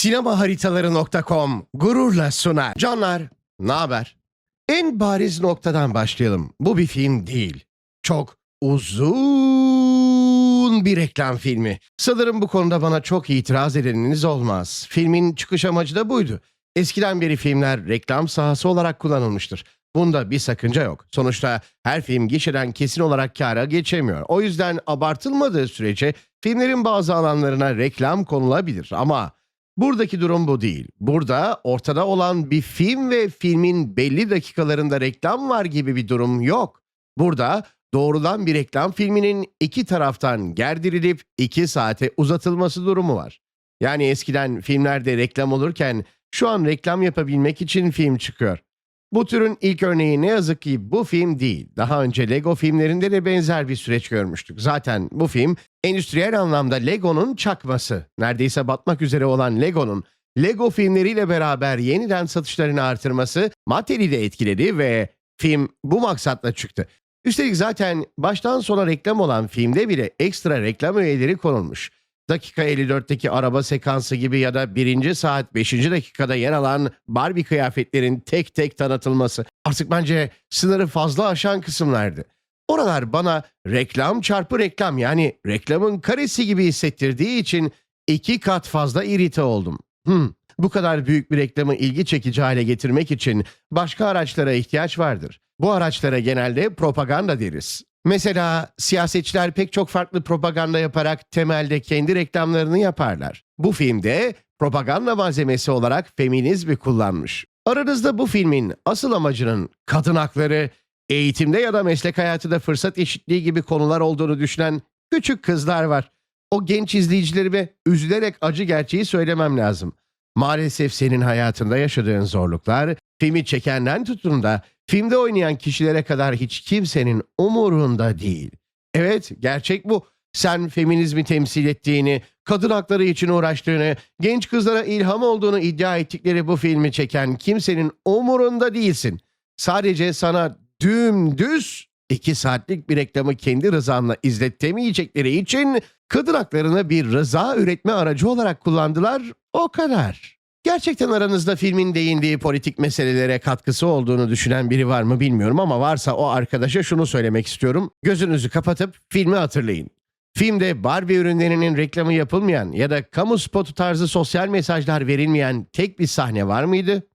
Sinemaharitaları.com gururla sunar. Canlar, ne haber? En bariz noktadan başlayalım. Bu bir film değil. Çok uzun bir reklam filmi. Sanırım bu konuda bana çok itiraz edeniniz olmaz. Filmin çıkış amacı da buydu. Eskiden beri filmler reklam sahası olarak kullanılmıştır. Bunda bir sakınca yok. Sonuçta her film gişeden kesin olarak kâra geçemiyor. O yüzden abartılmadığı sürece filmlerin bazı alanlarına reklam konulabilir ama buradaki durum bu değil. Burada ortada olan bir film ve filmin belli dakikalarında reklam var gibi bir durum yok. Burada doğrudan bir reklam filminin iki taraftan gerdirilip iki saate uzatılması durumu var. Yani eskiden filmlerde reklam olurken şu an reklam yapabilmek için film çıkıyor. Bu türün ilk örneği ne yazık ki bu film değil. Daha önce Lego filmlerinde de benzer bir süreç görmüştük. Zaten bu film endüstriyel anlamda Lego'nun çakması. Neredeyse batmak üzere olan Lego'nun Lego filmleriyle beraber yeniden satışlarını artırması Mattel'i de etkiledi ve film bu maksatla çıktı. Üstelik zaten baştan sona reklam olan filmde bile ekstra reklam öğeleri konulmuş. Dakika 54'teki araba sekansı gibi ya da 1. saat 5. dakikada yer alan Barbie kıyafetlerin tek tek tanıtılması artık bence sınırı fazla aşan kısımlardı. Oralar bana reklam çarpı reklam yani reklamın karesi gibi hissettirdiği için iki kat fazla irite oldum. Hmm, bu kadar büyük bir reklamı ilgi çekici hale getirmek için başka araçlara ihtiyaç vardır. Bu araçlara genelde propaganda deriz. Mesela siyasetçiler pek çok farklı propaganda yaparak temelde kendi reklamlarını yaparlar. Bu filmde propaganda malzemesi olarak feminizmi kullanmış. Aranızda bu filmin asıl amacının kadın hakları, eğitimde ya da meslek hayatında fırsat eşitliği gibi konular olduğunu düşünen küçük kızlar var. O genç izleyicilerime üzülerek acı gerçeği söylemem lazım. Maalesef senin hayatında yaşadığın zorluklar, filmi çekenden tutun da filmde oynayan kişilere kadar hiç kimsenin umurunda değil. Evet, gerçek bu. Sen feminizmi temsil ettiğini, kadın hakları için uğraştığını, genç kızlara ilham olduğunu iddia ettikleri bu filmi çeken kimsenin umurunda değilsin. Sadece sana dümdüz iki saatlik bir reklamı kendi rızanla izlettemeyecekleri için kadın haklarını bir rıza üretme aracı olarak kullandılar. O kadar. Gerçekten aranızda filmin değindiği politik meselelere katkısı olduğunu düşünen biri var mı bilmiyorum ama varsa o arkadaşa şunu söylemek istiyorum. Gözünüzü kapatıp filmi hatırlayın. Filmde Barbie ürünlerinin reklamı yapılmayan ya da kamu spotu tarzı sosyal mesajlar verilmeyen tek bir sahne var mıydı?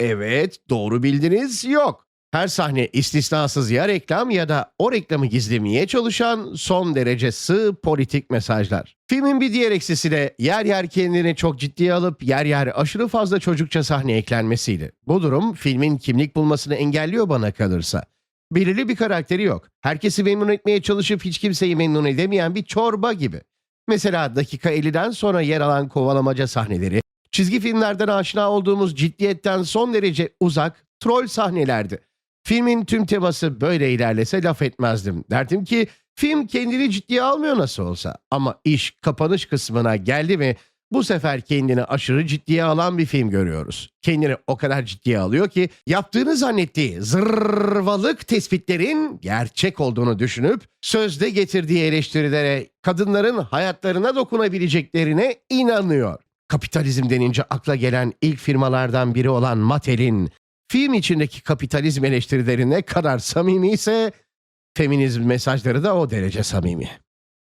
Evet, doğru bildiniz, yok. Her sahne istisnasız ya reklam ya da o reklamı gizlemeye çalışan son derece sığ politik mesajlar. Filmin bir diğer eksisi de yer yer kendini çok ciddiye alıp yer yer aşırı fazla çocukça sahne eklenmesiydi. Bu durum filmin kimlik bulmasını engelliyor bana kalırsa. Belirli bir karakteri yok. Herkesi memnun etmeye çalışıp hiç kimseyi memnun edemeyen bir çorba gibi. Mesela dakika 50'den sonra yer alan kovalamaca sahneleri, çizgi filmlerden aşina olduğumuz ciddiyetten son derece uzak troll sahnelerdi. Filmin tüm teması böyle ilerlese laf etmezdim. Derdim ki film kendini ciddiye almıyor nasıl olsa. Ama iş kapanış kısmına geldi ve bu sefer kendini aşırı ciddiye alan bir film görüyoruz. Kendini o kadar ciddiye alıyor ki yaptığını zannettiği zırvalık tespitlerin gerçek olduğunu düşünüp sözde getirdiği eleştirilere kadınların hayatlarına dokunabileceklerine inanıyor. Kapitalizm denince akla gelen ilk firmalardan biri olan Mattel'in film içindeki kapitalizm eleştirileri ne kadar samimi ise feminizm mesajları da o derece samimi.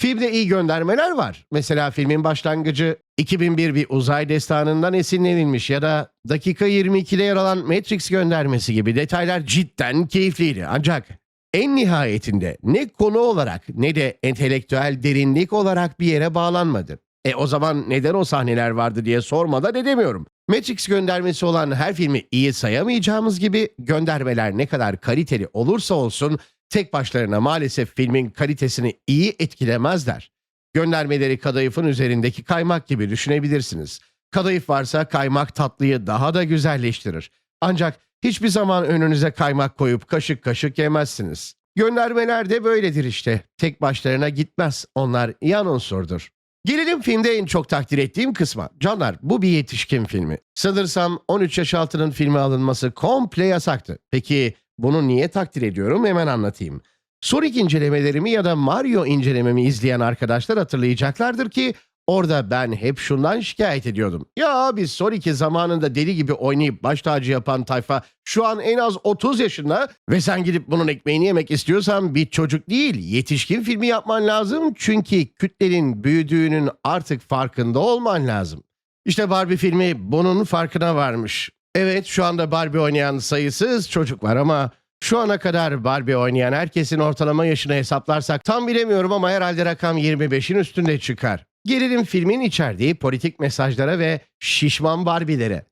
Filmde iyi göndermeler var. Mesela filmin başlangıcı 2001 bir uzay destanından esinlenilmiş ya da dakika 22'de yer alan Matrix göndermesi gibi detaylar cidden keyifliydi. Ancak en nihayetinde ne konu olarak ne de entelektüel derinlik olarak bir yere bağlanmadı. E o zaman neden o sahneler vardı diye sormadan edemiyorum. Matrix göndermesi olan her filmi iyi sayamayacağımız gibi göndermeler ne kadar kaliteli olursa olsun tek başlarına maalesef filmin kalitesini iyi etkilemezler. Göndermeleri kadayıfın üzerindeki kaymak gibi düşünebilirsiniz. Kadayıf varsa kaymak tatlıyı daha da güzelleştirir. Ancak hiçbir zaman önünüze kaymak koyup kaşık kaşık yemezsiniz. Göndermeler de böyledir işte. Tek başlarına gitmez. Onlar yan unsurdur. Gelelim filmde en çok takdir ettiğim kısma. Canlar bu bir yetişkin filmi. Sanırsam 13 yaş altının filme alınması komple yasaktı. Peki bunu niye takdir ediyorum hemen anlatayım. Sonic incelemelerimi ya da Mario incelememi izleyen arkadaşlar hatırlayacaklardır ki Orada ben hep şundan şikayet ediyordum. Ya biz son iki zamanında deli gibi oynayıp baş tacı yapan tayfa şu an en az 30 yaşında ve sen gidip bunun ekmeğini yemek istiyorsan bir çocuk değil yetişkin filmi yapman lazım. Çünkü kütlenin büyüdüğünün artık farkında olman lazım. İşte Barbie filmi bunun farkına varmış. Evet şu anda Barbie oynayan sayısız çocuk var ama şu ana kadar Barbie oynayan herkesin ortalama yaşını hesaplarsak tam bilemiyorum ama herhalde rakam 25'in üstünde çıkar. Gelelim filmin içerdiği politik mesajlara ve şişman Barbie'lere.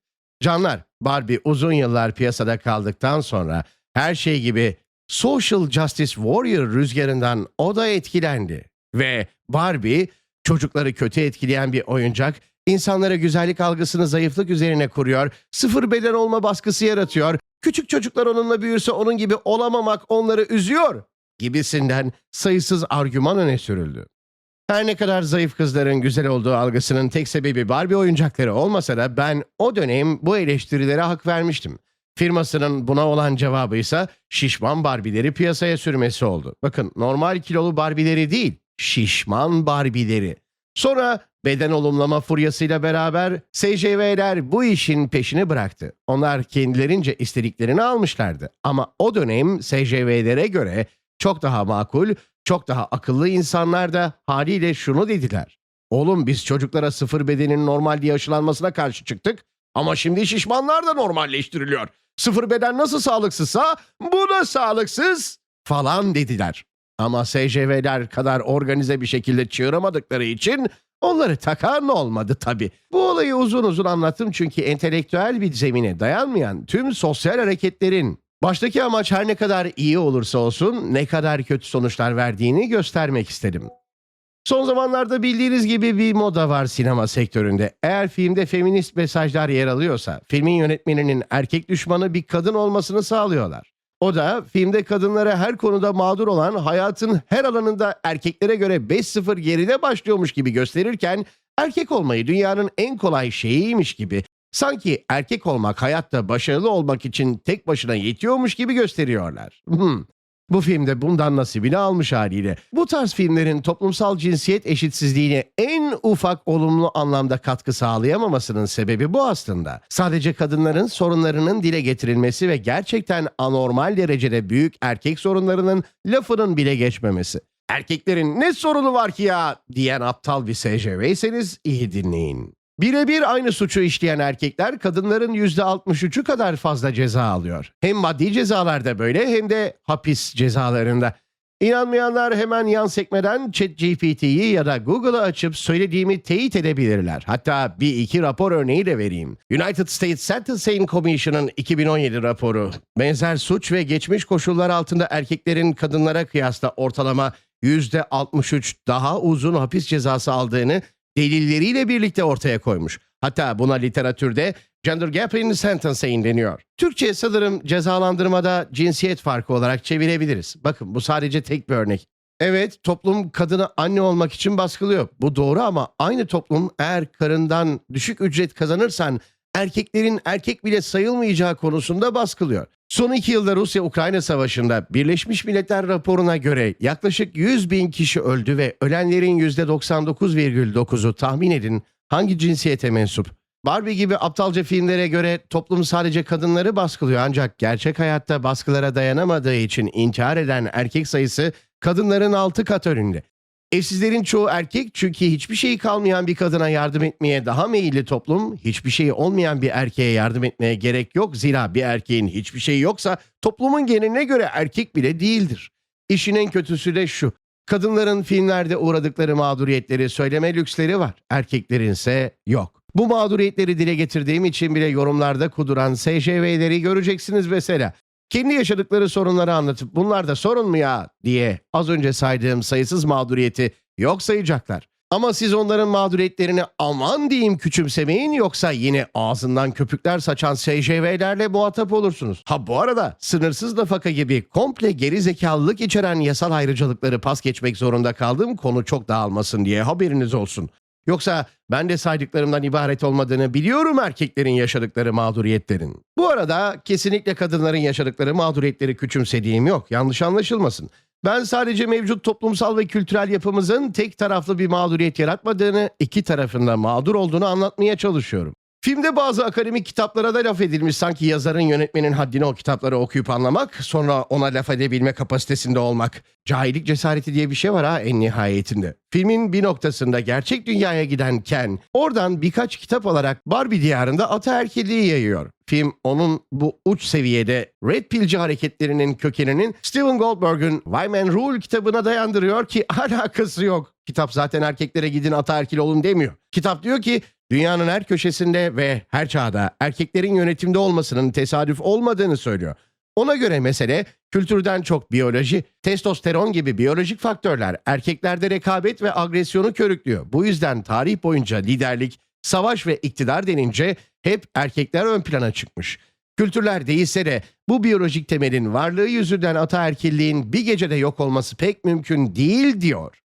Canlar, Barbie uzun yıllar piyasada kaldıktan sonra her şey gibi Social Justice Warrior rüzgarından o da etkilendi. Ve Barbie çocukları kötü etkileyen bir oyuncak, insanlara güzellik algısını zayıflık üzerine kuruyor, sıfır beden olma baskısı yaratıyor, küçük çocuklar onunla büyürse onun gibi olamamak onları üzüyor gibisinden sayısız argüman öne sürüldü. Her ne kadar zayıf kızların güzel olduğu algısının tek sebebi Barbie oyuncakları olmasa da ben o dönem bu eleştirilere hak vermiştim. Firmasının buna olan cevabı ise şişman Barbie'leri piyasaya sürmesi oldu. Bakın normal kilolu Barbie'leri değil, şişman Barbie'leri. Sonra beden olumlama furyasıyla beraber SJV'ler bu işin peşini bıraktı. Onlar kendilerince istediklerini almışlardı. Ama o dönem SJV'lere göre çok daha makul, çok daha akıllı insanlar da haliyle şunu dediler. Oğlum biz çocuklara sıfır bedenin normal diye aşılanmasına karşı çıktık ama şimdi şişmanlar da normalleştiriliyor. Sıfır beden nasıl sağlıksızsa bu da sağlıksız falan dediler. Ama SJV'ler kadar organize bir şekilde çığıramadıkları için onları takan olmadı tabii. Bu olayı uzun uzun anlattım çünkü entelektüel bir zemine dayanmayan tüm sosyal hareketlerin baştaki amaç her ne kadar iyi olursa olsun ne kadar kötü sonuçlar verdiğini göstermek istedim. Son zamanlarda bildiğiniz gibi bir moda var sinema sektöründe. Eğer filmde feminist mesajlar yer alıyorsa, filmin yönetmeninin erkek düşmanı bir kadın olmasını sağlıyorlar. O da filmde kadınlara her konuda mağdur olan hayatın her alanında erkeklere göre 5-0 geride başlıyormuş gibi gösterirken erkek olmayı dünyanın en kolay şeyiymiş gibi sanki erkek olmak hayatta başarılı olmak için tek başına yetiyormuş gibi gösteriyorlar. Hmm. Bu filmde bundan nasibini almış haliyle. Bu tarz filmlerin toplumsal cinsiyet eşitsizliğine en ufak olumlu anlamda katkı sağlayamamasının sebebi bu aslında. Sadece kadınların sorunlarının dile getirilmesi ve gerçekten anormal derecede büyük erkek sorunlarının lafının bile geçmemesi. Erkeklerin ne sorunu var ki ya diyen aptal bir SJV'yseniz iyi dinleyin. Birebir aynı suçu işleyen erkekler kadınların %63'ü kadar fazla ceza alıyor. Hem maddi cezalarda böyle hem de hapis cezalarında. İnanmayanlar hemen yan sekmeden ChatGPT'yi ya da Google'ı açıp söylediğimi teyit edebilirler. Hatta bir iki rapor örneği de vereyim. United States Sentencing Commission'ın 2017 raporu. Benzer suç ve geçmiş koşullar altında erkeklerin kadınlara kıyasla ortalama %63 daha uzun hapis cezası aldığını delilleriyle birlikte ortaya koymuş. Hatta buna literatürde gender gap in sentencing deniyor. Türkçe sanırım cezalandırmada cinsiyet farkı olarak çevirebiliriz. Bakın bu sadece tek bir örnek. Evet toplum kadını anne olmak için baskılıyor. Bu doğru ama aynı toplum eğer karından düşük ücret kazanırsan erkeklerin erkek bile sayılmayacağı konusunda baskılıyor. Son iki yılda Rusya-Ukrayna savaşında Birleşmiş Milletler raporuna göre yaklaşık 100 bin kişi öldü ve ölenlerin %99,9'u tahmin edin hangi cinsiyete mensup. Barbie gibi aptalca filmlere göre toplum sadece kadınları baskılıyor ancak gerçek hayatta baskılara dayanamadığı için intihar eden erkek sayısı kadınların 6 kat önünde. Eşsizlerin çoğu erkek çünkü hiçbir şeyi kalmayan bir kadına yardım etmeye daha meyilli toplum, hiçbir şeyi olmayan bir erkeğe yardım etmeye gerek yok. Zira bir erkeğin hiçbir şeyi yoksa toplumun geneline göre erkek bile değildir. İşin en kötüsü de şu. Kadınların filmlerde uğradıkları mağduriyetleri söyleme lüksleri var. Erkeklerin ise yok. Bu mağduriyetleri dile getirdiğim için bile yorumlarda kuduran SJV'leri göreceksiniz mesela. Kendi yaşadıkları sorunları anlatıp bunlar da sorun mu ya diye az önce saydığım sayısız mağduriyeti yok sayacaklar. Ama siz onların mağduriyetlerini aman diyeyim küçümsemeyin yoksa yine ağzından köpükler saçan SJV'lerle muhatap olursunuz. Ha bu arada sınırsız nafaka gibi komple geri zekalılık içeren yasal ayrıcalıkları pas geçmek zorunda kaldığım konu çok dağılmasın diye haberiniz olsun. Yoksa ben de saydıklarımdan ibaret olmadığını biliyorum erkeklerin yaşadıkları mağduriyetlerin. Bu arada kesinlikle kadınların yaşadıkları mağduriyetleri küçümsediğim yok. Yanlış anlaşılmasın. Ben sadece mevcut toplumsal ve kültürel yapımızın tek taraflı bir mağduriyet yaratmadığını, iki tarafında mağdur olduğunu anlatmaya çalışıyorum. Filmde bazı akademik kitaplara da laf edilmiş sanki yazarın yönetmenin haddine o kitapları okuyup anlamak, sonra ona laf edebilme kapasitesinde olmak. Cahillik cesareti diye bir şey var ha en nihayetinde. Filmin bir noktasında gerçek dünyaya giden Ken, oradan birkaç kitap alarak Barbie diyarında ataerkilliği yayıyor. Film onun bu uç seviyede Red Pill'ci hareketlerinin kökeninin Steven Goldberg'ün Why Men Rule kitabına dayandırıyor ki alakası yok. Kitap zaten erkeklere gidin ataerkil olun demiyor. Kitap diyor ki dünyanın her köşesinde ve her çağda erkeklerin yönetimde olmasının tesadüf olmadığını söylüyor. Ona göre mesele kültürden çok biyoloji, testosteron gibi biyolojik faktörler erkeklerde rekabet ve agresyonu körüklüyor. Bu yüzden tarih boyunca liderlik, savaş ve iktidar denince hep erkekler ön plana çıkmış. Kültürler değişse de bu biyolojik temelin varlığı yüzünden ataerkilliğin bir gecede yok olması pek mümkün değil diyor.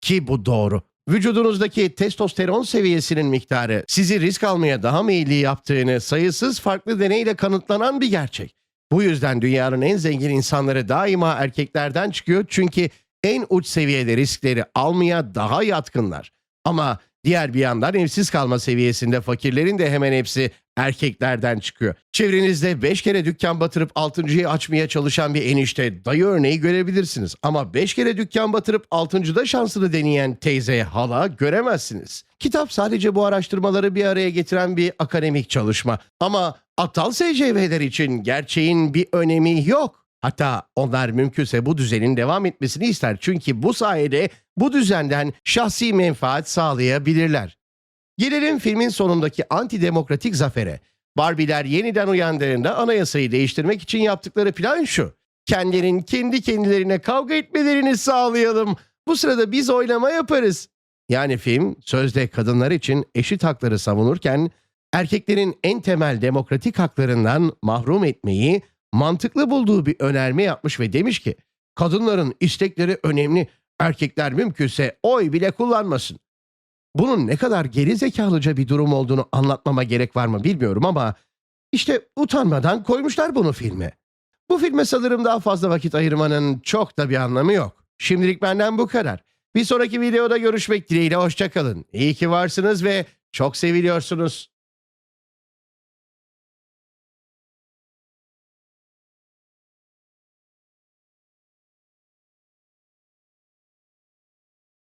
Ki bu doğru. Vücudunuzdaki testosteron seviyesinin miktarı sizi risk almaya daha meyilli yaptığını sayısız farklı deneyle kanıtlanan bir gerçek. Bu yüzden dünyanın en zengin insanları daima erkeklerden çıkıyor çünkü en uç seviyede riskleri almaya daha yatkınlar. Ama diğer bir yandan evsiz kalma seviyesinde fakirlerin de hemen hepsi erkeklerden çıkıyor. Çevrenizde 5 kere dükkan batırıp 6.yı açmaya çalışan bir enişte dayı örneği görebilirsiniz. Ama 5 kere dükkan batırıp 6.da şansını deneyen teyze hala göremezsiniz. Kitap sadece bu araştırmaları bir araya getiren bir akademik çalışma. Ama aptal SCV'ler için gerçeğin bir önemi yok. Hatta onlar mümkünse bu düzenin devam etmesini ister. Çünkü bu sayede bu düzenden şahsi menfaat sağlayabilirler. Gelelim filmin sonundaki antidemokratik zafere. Barbiler yeniden uyandığında anayasayı değiştirmek için yaptıkları plan şu. Kendilerin kendi kendilerine kavga etmelerini sağlayalım. Bu sırada biz oylama yaparız. Yani film sözde kadınlar için eşit hakları savunurken erkeklerin en temel demokratik haklarından mahrum etmeyi mantıklı bulduğu bir önerme yapmış ve demiş ki kadınların istekleri önemli, erkekler mümkünse oy bile kullanmasın. Bunun ne kadar geri zekalıca bir durum olduğunu anlatmama gerek var mı bilmiyorum ama işte utanmadan koymuşlar bunu filme. Bu filme sanırım daha fazla vakit ayırmanın çok da bir anlamı yok. Şimdilik benden bu kadar. Bir sonraki videoda görüşmek dileğiyle hoşçakalın. İyi ki varsınız ve çok seviliyorsunuz.